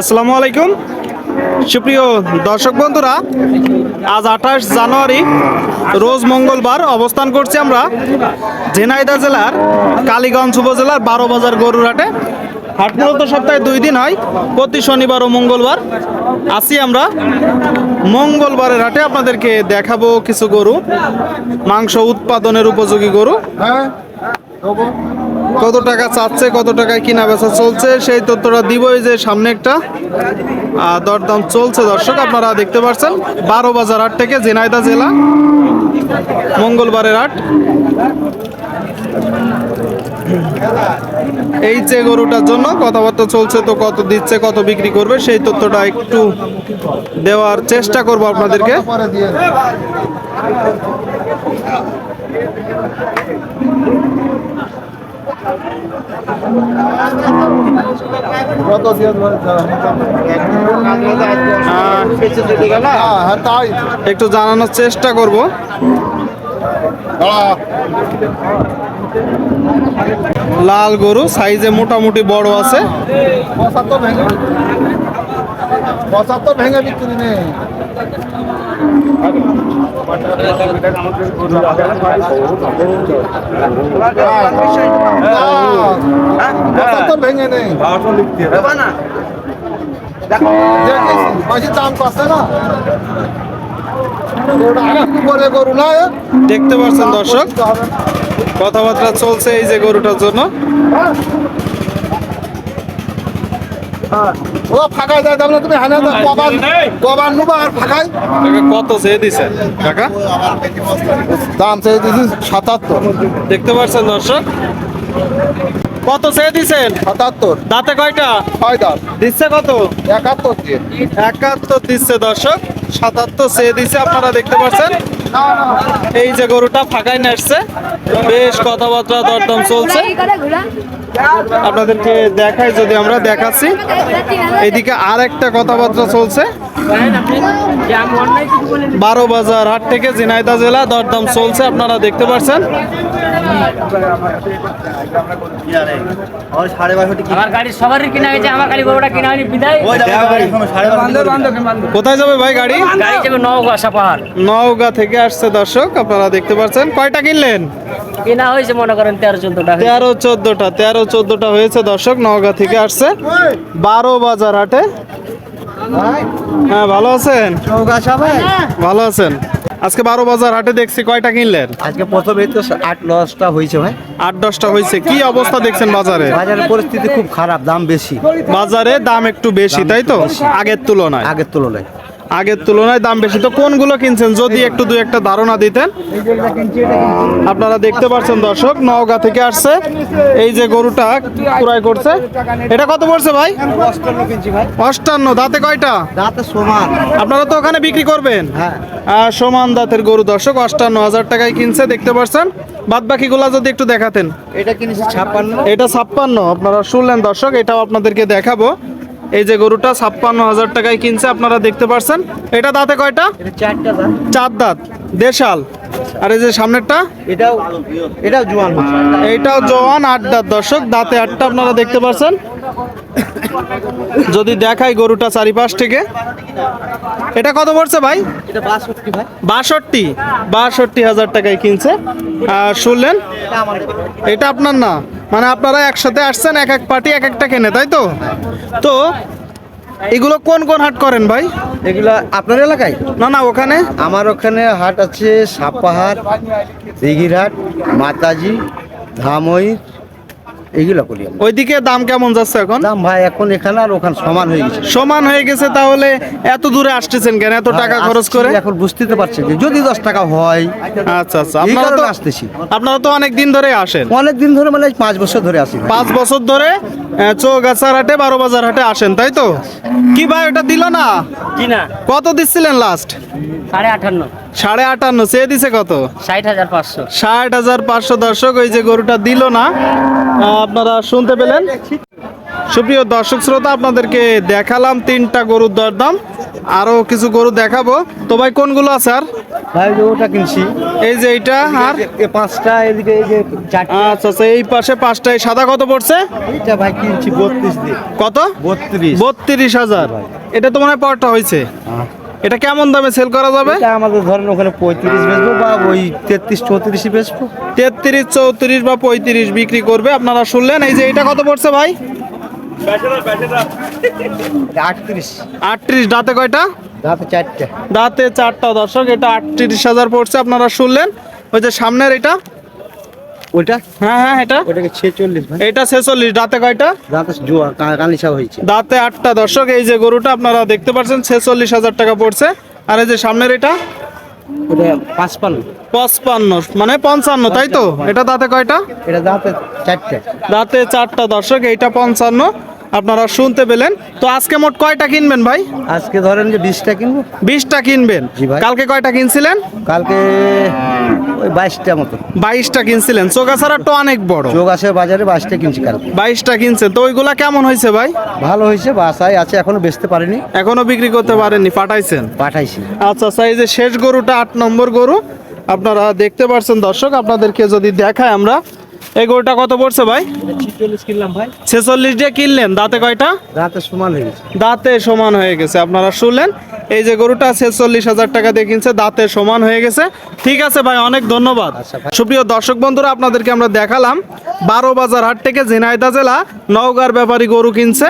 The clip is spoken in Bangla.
আসসালামু আলাইকুম। সুপ্রিয় দর্শক বন্ধুরা, আজ আঠাশ জানুয়ারি, রোজ মঙ্গলবার অবস্থান করছি আমরা ঝিনাইদহ জেলার কালীগঞ্জ উপজেলার বারো বাজার গরুরহাটে হাট মূলত সপ্তাহে দুই দিন হয়, প্রতি শনিবার ও মঙ্গলবার। আসি আমরা মঙ্গলবারের হাটে, আপনাদেরকে দেখাবো কিছু গরু, মাংস উৎপাদনের উপযোগী গরু। কত টাকা চাচ্ছে, কত টাকায় কিনা বেচা চলছে, সেই তথ্যটা দিব এই যে সামনে একটা দরদাম চলছে দর্শক, আপনারা দেখতে পাচ্ছেন বারো বাজার হাট থেকে ঝিনাইদহ জেলা, মঙ্গলবারের হাট এই যে গরুটার জন্য কথাবার্তা চলছে তো কত দিচ্ছে, কত বিক্রি করবে, সেই তথ্যটা একটু দেওয়ার চেষ্টা করব আপনাদেরকে। আহ, একটু জানানোর চেষ্টা করব। লাল গরু সাইজে মোটামুটি বড় আছে। ভেঙে বিক্রি নেই। দেখতে পাচ্ছেন দর্শক কথাবার্তা চলছে এই যে গরুটার জন্য। ও ফাঁকায় যায় তাহলে তুমি হানা দাও। কবার কবার নেব আর ফাঁকায়। কত চেয়ে দিছে? টাকা দাম চেয়ে দিয়েছি সাতাত্তর। দেখতে পাচ্ছেন দর্শক? কত চেয়ে দিছেন? সাতাত্তর। দাঁতে কয়টা? ছয় দাম দিচ্ছে কত? একাত্তর দিয়ে। একাত্তর দিচ্ছে দর্শক। সাতাত্তর চেয়ে দিচ্ছে আপনারা দেখতে পাচ্ছেন? এই যে গরুটা ফাঁকায় নাচছে বেশ কথাবার্তা দরদম চলছে। আপনাদেরকে দেখাই যদি আমরা দেখাচ্ছি এদিকে আর একটা কথাবার্তা চলছে। বারো বাজার হাট থেকে জিনাইদা জেলা দরদাম চলছে আপনারা দেখতে পাচ্ছেন। কোথায় যাবে ভাই গাড়ি? নওগাঁ থেকে আসছে দর্শক আপনারা দেখতে পাচ্ছেন। কয়টা কিনলেন? কিনা হয়েছে মনে করেন তেরো চোদ্দটা তেরো চোদ্দটা তেরো চোদ্দটা হয়েছে দর্শক নওগাঁ থেকে আসছে। বারো বাজার হাটে। হ্যাঁ ভালো আছেন? ভালো আছেন। আজকে বারো বাজার হাটে দেখছি কয়টা কিনলেন? আজকে প্রথমে তো আট দশটা হয়েছে ভাই। আট দশটা হয়েছে। কি অবস্থা দেখছেন বাজারে? বাজারের পরিস্থিতি খুব খারাপ দাম বেশি। বাজারে দাম একটু বেশি তাই তো? আগের তুলনায়। আগের তুলনায়। আগের তুলনায় দাম বেশি। তো কোনগুলো কিনছেন? যদি একটু দু একটা ধারণা দিতেন। আপনারা দেখতে পাচ্ছেন দর্শক নওগাঁ থেকে আসছে। এই যে গরুটা ক্রয় করছে। এটা কত পড়ছে ভাই? অষ্টান্ন। দাঁতে কয়টা? দাঁতে সমান। আপনারা তো ওখানে বিক্রি করবেন। হ্যাঁ। সমান দাঁতের গরু দর্শক অষ্টান্ন হাজার টাকায় কিনছে দেখতে পাচ্ছেন। বাদ বাকিগুলা যদি একটু দেখাতেন। এটা কিনেছি ছাপ্পান্ন। এটা ছাপ্পান্ন। আপনারা শুনলেন দর্শক এটাও আপনাদেরকে দেখাবো। এই যে গরুটা ছাপ্পান্ন হাজার টাকায় কিনছে আপনারা দেখতে পাচ্ছেন এটা দাঁতে কয়টা? চার দাঁত। দেশাল। আর এই যে সামনেরটা? এটাও এটাও জোয়ান এইটাও জওয়ান আট দাঁত। দর্শক দাঁতে আটটা আপনারা দেখতে পাচ্ছেন যদি দেখাই গরুটা চারিপাশ থেকে। এটা কত পড়ছে ভাই? এটা বাষট্টি ভাই। বাষট্টি। বাষট্টি হাজার টাকায় কিনছে। আর শুনলেন? এটা আপনার না? মানে আপনারা একসাথে আসছেন এক এক পার্টি এক একটা কেনে তাই তো? তো এগুলো কোন কোন হাট করেন ভাই? এগুলো আপনার এলাকায়? না না ওখানে? আমার ওখানে হাট আছে সাপাহাট দিঘিরহাট মাতাজি ধামই এইগুলো করি ওইদিকে দাম কেমন যাচ্ছে এখন? দাম ভাই এখন এখানে আর ওখানে সমান হয়ে গেছে। সমান হয়ে গেছে তাহলে এত দূরে আসতেছেন কেন? এত টাকা খরচ করে? এখন বুঝতে পারছি যে যদি দশ টাকা হয় আচ্ছা আচ্ছা। আপনারা তো আসতেছি। আপনারা তো অনেক দিন ধরে আসেন। অনেক দিন ধরে মানে পাঁচ বছর ধরে আসি। পাঁচ বছর ধরে চৌগাছার হাটে বারো বাজার হাটে আসেন তাই তো? কি ভাই ওটা দিল না? জি না কত দিচ্ছিলেন লাস্ট সাড়ে আটান্ন। সাড়ে আটান্ন চেয়ে দিছে কত? ষাট হাজার পাঁচশো। ষাট হাজার পাঁচশো দর্শক ওই যে গরুটা দিল না। আপনারা শুনতে পেলেন? সুপ্রিয় দর্শক শ্রোতা আপনাদেরকে দেখালাম তিনটা গরুর দরদাম। আরও কিছু গরু দেখাবো। তো ভাই কোনগুলো আছে আর? ভাই যে ওটা কিনছি। এই যে এইটা আর? পাঁচটা এদিকে এই যে আচ্ছা আচ্ছা এই পাশে পাঁচটা এই সাদা কত পড়ছে? এটা ভাই কিনছি বত্রিশ দিয়ে। কত? বত্রিশ। বত্রিশ হাজার। এটা তো মনে হয় পরটা হয়েছে। এটা কেমন দামে সেল করা যাবে? এটা আমাদের ধরেন ওখানে পঁয়ত্রিশ বেচবো বা ওই তেত্রিশ চৌত্রিশই বেচবো। তেত্রিশ চৌত্রিশ বা পঁয়ত্রিশ বিক্রি করবে। আপনারা শুনলেন এই যে এটা কত পড়ছে ভাই? আটত্রিশ। আটত্রিশ দাঁতে কয়টা? রাতে চারটে। দাঁতে চারটা দর্শক এটা আটত্রিশ হাজার পড়ছে আপনারা শুনলেন। ওই যে সামনের এটা? ওইটা? হ্যাঁ হ্যাঁ এটা? ওটাকে ভাই। এটা দাঁতে কয়টা? জোয়া কানিসা হয়েছে। দাঁতে আটটা। দর্শক এই যে গরুটা আপনারা দেখতে পাচ্ছেন ছেচল্লিশ হাজার টাকা পড়ছে। আর এই যে সামনের এটা? ওটা মানে পঞ্চান্ন তাই তো? এটা দাঁতে কয়টা? এটা চারটে। দাঁতে চারটা। দর্শক এইটা পঞ্চান্ন। আপনারা শুনতে পেলেন। তো আজকে মোট কয়টা কিনবেন ভাই? আজকে ধরেন যে বিশটা কিনবো। বিশটা কিনবেন। কালকে কয়টা কিনছিলেন? কালকে ওই বাইশটা মতো। বাইশটা কিনছিলেন। চোগাছাড়া তো অনেক বড়। যোগাসের বাজারে বাইশটা কিনছি কালকে। বাইশটা কিনছেন। তো ওইগুলা কেমন হয়েছে ভাই? ভালো হয়েছে বাসায় আছে এখনও বেচতে পারিনি। এখনও বিক্রি করতে পারেননি পাঠাইছেন? পাঠাইছি। আচ্ছা আচ্ছা এই যে শেষ গরুটা আট নম্বর গরু আপনারা দেখতে পাচ্ছেন দর্শক আপনাদেরকে যদি দেখায় আমরা এই গরুটা কত পড়ছে ভাই? কিনলাম ভাই। ছেচল্লিশ দিয়ে কিনলেন দাঁতে কয়টা? দাঁতে সমান হয়ে গেছে। দাঁতে সমান হয়ে গেছে আপনারা শুনলেন? এই যে গরুটা ছেচল্লিশ হাজার টাকা দিয়ে কিনছে দাঁতে সমান হয়ে গেছে। ঠিক আছে ভাই অনেক ধন্যবাদ। সুপ্রিয় দর্শক বন্ধুরা আপনাদেরকে আমরা দেখালাম বারো বাজার হাট থেকে ঝিনাইদা জেলা নওগাঁর ব্যাপারী গরু কিনছে।